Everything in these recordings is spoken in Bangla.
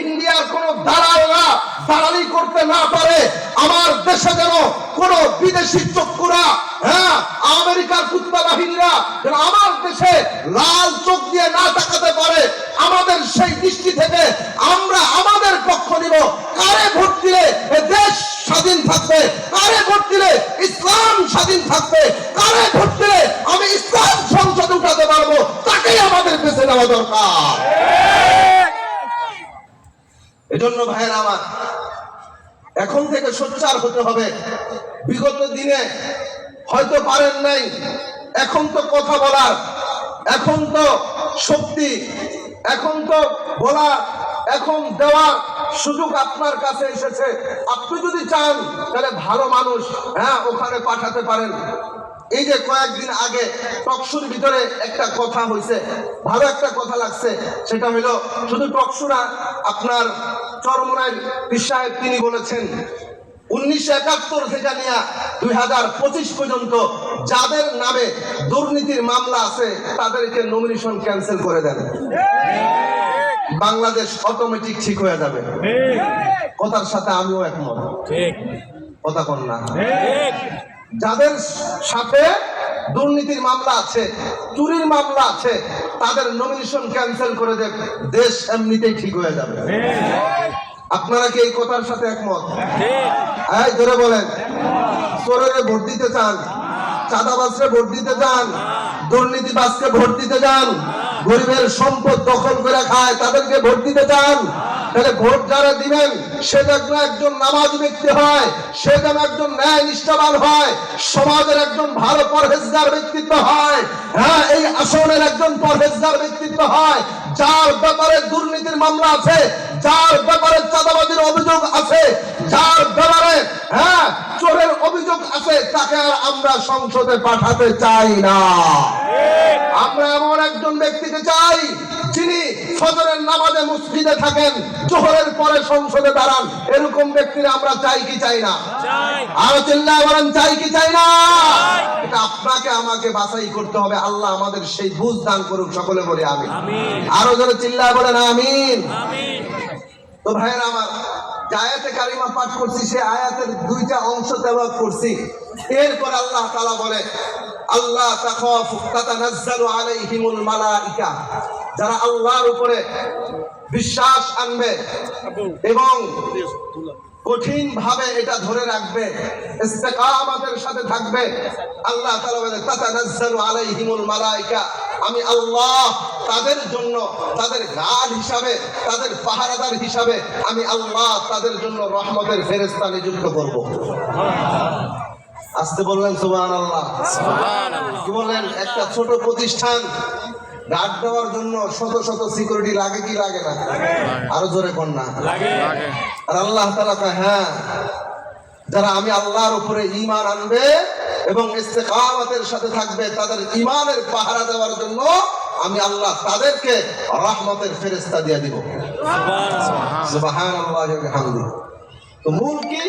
ইন্ডিয়ার কোন দালালরা দালালি করতে না পারে, আমার দেশে যেন কোন বিদেশি চক্ষুরা হ্যাঁ আমেরিকার কুত্তা বাহিনীরা যেন আমার দেশে লাল চোখ দিয়ে না তাকাতে পারে, আমাদের সেই দৃষ্টি থেকে আমরা আমাদের পক্ষ নিব। কারে ভোট দিলে দেশ স্বাধীন থাকবে? কারে ভোট দিলে ইসলাম স্বাধীন থাকবে? কারে ভোট দিলে আমি ইসলাম সংসদে উঠাতে পারব? তাকেই আমাদের বেছে নেওয়া দরকার। এজন্য ভাইয়ের আমার, এখন থেকে সোচ্চার হতে হবে। বিগত দিনে হয়তো পারেন নাই, এখন তো কথা বলার, এখন তো শক্তি, এখন তো বলা এখন দেওয়ার সুযোগ আপনার কাছে এসেছে। আপনি যদি চান, তাহলে ভালো মানুষ হ্যাঁ ওখানে পাঠাতে পারেন। এই যে কয়েকদিন আগে টকশুর ভিতরে একটা কথা হয়েছে ভালো একটা কথা লাগছে সেটা হলো শুধু টকশু না আপনার চরমনায় সাহেব তিনি বলেছেন উনিশশো একাত্তর থেকে নিয়ে দুই হাজার পঁচিশ পর্যন্ত যাদের নামে দুর্নীতির মামলা আছে তাদেরকে নমিনেশন ক্যান্সেল করে দেন। বাংলাদেশ অটোমেটিক ঠিক হয়ে যাবে। কথার সাথে আমিও একমত। ঠিক। কথা কন না। যাদের সাথে দুর্নীতির মামলা আছে, চুরির মামলা আছে, তাদের নমিনেশন ক্যান্সেল করে দেব দেশ এমনিতেই ঠিক হয়ে যাবে। আপনারা কি এই কথার সাথে একমত? হ্যাঁ ধরে বলেন, চোরের ভোট দিতে চান, চাঁদাবাজকে ভোট দিতে চান, দুর্নীতিবাজকে ভোট দিতে চান, গরিবের সম্পদ দখল করে খায়, তাদেরকে ভোট দিতে চান তাহলে ভোট যারা দিবেন, সে যেন একজন নামাজ ব্যক্তি হয়, সে যেন একজন ন্যায় নিষ্ঠাবান হয়, সমাজের একজন ভালো পরহেজগার ব্যক্তিত্ব হয় হ্যাঁ এই আসনের একজন পরহেজগার ব্যক্তিত্ব হয়, যার ব্যাপারে দুর্নীতির মামলা আছে, যার ব্যাপারে চাঁদাবাজির অভিযোগ আছে, যার ব্যাপারে হ্যাঁ চোরের অভিযোগ আছে, তাকে আর আমরা সংসদে পাঠাতে চাই না। আমরা এমন একজন ব্যক্তিকে চাই যিনি ফজরের নামাজে মসজিদে থাকেন জোহরের পরে সংসদে দাঁড়ান এরকম ব্যক্তিরা আমরা চাই কি চাই না? আরও চিল্লা বলেন চাই কি চাই না? এটা আপনাকে আমাকে বাছাই করতে হবে। আল্লাহ আমাদের সেই বুঝ দান করুক সকলে বলে আমি আরও জোরে চিল্লা বলেন আমিন। তো ভাইয়ের আমার আয়াতে কারিমা পাঠ করছি সে আয়াতের দুইটা অংশ তেলাওয়াত করছি। এরপর আল্লাহ তালা বলে আল্লাহ তাখাফ তাতানাজ্জালু আলাইহিমুল মালাইকা। যারা আল্লাহর উপরে বিশ্বাস আনবে এবং কঠিন ভাবে এটা ধরে রাখবে ইস্তেকামাতের সাথে থাকবে আল্লাহ তাআলা বলে তাতানাজ্জালু আলাইহিমুল মালাইকা। আমি আল্লাহ তাদের জন্য তাদের গার্ড হিসাবে তাদের পাহারাদার হিসাবে আমি আল্লাহ তাদের জন্য রহমতের ফেরেশতা নিযুক্ত করব। আসতে বললেন সুবহানাল্লাহ। কি বললেন? একটা ছোট প্রতিষ্ঠান গার্ড দেওয়ার জন্য শত শত সিকিউরিটি লাগে কি লাগে না? আরও জোরে কোন না? লাগে। আর আল্লাহ তাআলা কয় হ্যাঁ যারা আমি আল্লাহর উপরে ঈমান আনবে এবং ইস্তেকামতের সাথে থাকবে তাদের ইমানের পাহারা দেওয়ার জন্য আমি আল্লাহ তাদেরকে রহমতের ফেরেশতা দিয়ে দিব। সুবহানাল্লাহি। ওয়া তো মূল কি?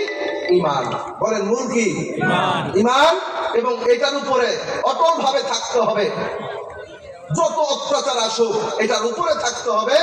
ঈমান। বলেন মূল কি? ঈমান। ঈমান এবং এটার উপরে অটল ভাবে থাকতে হবে। যত অত্যাচার আসুক এটার উপরে থাকতে হবে।